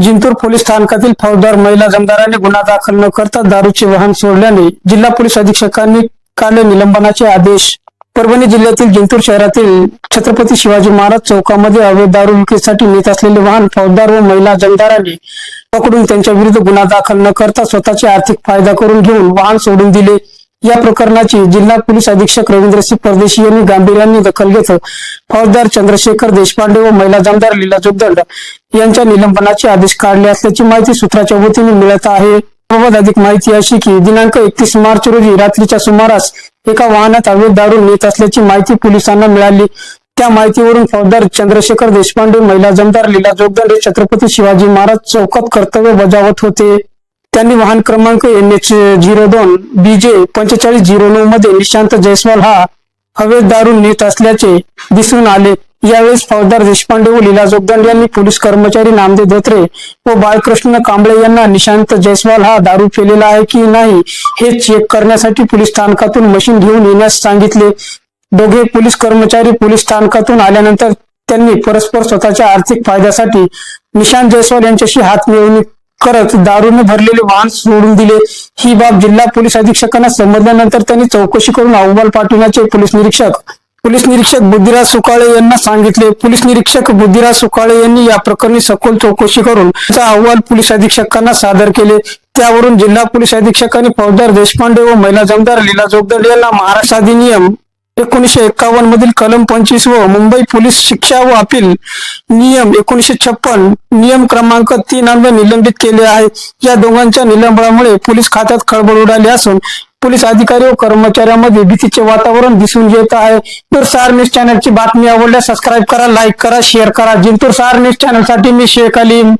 Jintur police स्थानकातील फौजदार महिला जमदाराने गुन्हा दाखल न करता दारूचे वाहन सोडल्याने जिल्हा पोलीस अधीक्षकांनी काल निलंबनाचे आदेश. परभणी जिल्ह्यातील जिंतूर शहरातील छत्रपती शिवाजी महाराज चौकामध्ये अवैध दारू विक्रीसाठी नेत असलेले वाहन फौजदार व महिला जमदाराने पकडून त्यांच्या विरुद्ध गुन्हा दाखल न करता स्वतःचे आर्थिक फायदा करून घेऊन वाहन सोडून दिले. या प्रकरणाची जिल्हा पोलीस अधीक्षक रवींद्रसिंह परदेशी यांनी गांभीर्याने दखल घेत फौजदार चंद्रशेखर देशपांडे व महिला जमदार लीला जोगदंड यांच्या निलंबनाचे आदेश काढले असल्याची माहिती सूत्राच्या वतीने मिळत आहे. अधिक माहिती अशी की दिनांक एकतीस मार्च रोजी रात्रीच्या सुमारास एका वाहनात अवैध दारू नेत असल्याची माहिती पोलिसांना मिळाली. त्या माहितीवरून फौजदार चंद्रशेखर देशपांडे महिला जमदार लीला जोगदंडे छत्रपती शिवाजी महाराज चौकात कर्तव्य बजावत होते. त्यांनी वाहन क्रमांक एन एच झिरो दोन बीजे पंचेचाळीस झिरो नऊ मध्ये निशांत जयस्वाल हा हवेत दारू नेत असल्याचे दिसून आले. यावेळेस फौजदार देशपांडे व लीला जोगदंड यांनी पोलीस कर्मचारी नामदेव धोत्रे व बाळकृष्ण कांबळे यांना निशांत जयस्वाल हा दारू पेलेला आहे की नाही हे चेक करण्यासाठी पोलीस स्थानकातून मशीन घेऊन येण्यास सांगितले. दोघे पोलीस कर्मचारी पोलीस स्थानकातून आल्यानंतर त्यांनी परस्पर स्वतःच्या आर्थिक फायद्यासाठी निशांत जयस्वाल यांच्याशी हात मिळवणी करत दारूने भरलेले वाहन सोडून दिले. ही बाब जिल्हा पोलीस अधीक्षकांना समजल्यानंतर त्यांनी चौकशी करून अहवाल पाठवण्याचे पोलीस निरीक्षक पोलीस निरीक्षक बुद्धिराज सुकाळे यांना सांगितले. पोलीस निरीक्षक बुद्धिराज सुकाळे यांनी या प्रकरणी सखोल चौकशी करून त्याचा अहवाल पोलीस अधीक्षकांना सादर केले. त्यावरून जिल्हा पोलीस अधीक्षकांनी फौजदार देशपांडे व महिला जमदार लीला जोगदार यांना महाराष्ट्र अधिनियम एकोणीशे एक्कावन्न मधील कलम पंचवीस व मुंबई पोलीस शिक्षा व अपील नियम एकोणीशे छप्पन नियम क्रमांक तीन अन्वये निलंबित केले आहे. या दोघांच्या निलंबनामुळे पोलीस खात्यात खळबळ उडाली असून पोलीस अधिकारी व कर्मचाऱ्यांमध्ये भीतीचे वातावरण दिसून येत आहे. तर सार न्यूज चॅनलची बातमी आवडल्यास सबस्क्राईब करा लाईक करा शेअर करा. जिंतूर सार न्यूज चॅनलसाठी मी शेख अलीम.